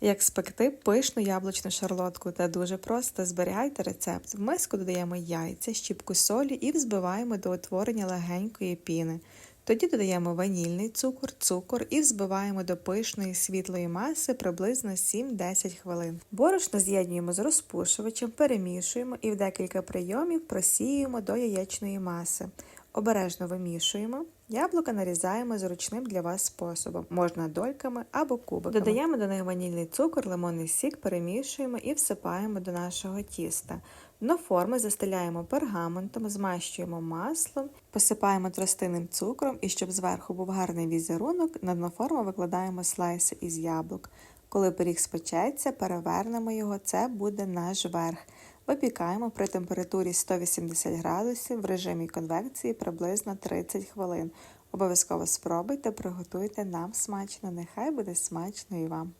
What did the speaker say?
Як спекти пишну яблучну шарлотку та дуже просто зберігайте рецепт. В миску додаємо яйця, щіпку солі і взбиваємо до утворення легенької піни. Тоді додаємо ванільний цукор, цукор і взбиваємо до пишної світлої маси приблизно 7-10 хвилин. Борошно з'єднуємо з розпушувачем, перемішуємо і в декілька прийомів просіюємо до яєчної маси. Обережно вимішуємо. Яблука нарізаємо зручним для вас способом, можна дольками або кубиками. Додаємо до них ванільний цукор, лимонний сік, перемішуємо і всипаємо до нашого тіста. Дно форми застеляємо пергаментом, змащуємо маслом, посипаємо тростинним цукром і щоб зверху був гарний візерунок, на дно форми викладаємо слайси із яблук. Коли пиріг спечеться, перевернемо його, це буде наш верх. Випікаємо при температурі 180 градусів в режимі конвекції приблизно 30 хвилин. Обов'язково спробуйте, приготуйте нам смачно, нехай буде смачно і вам.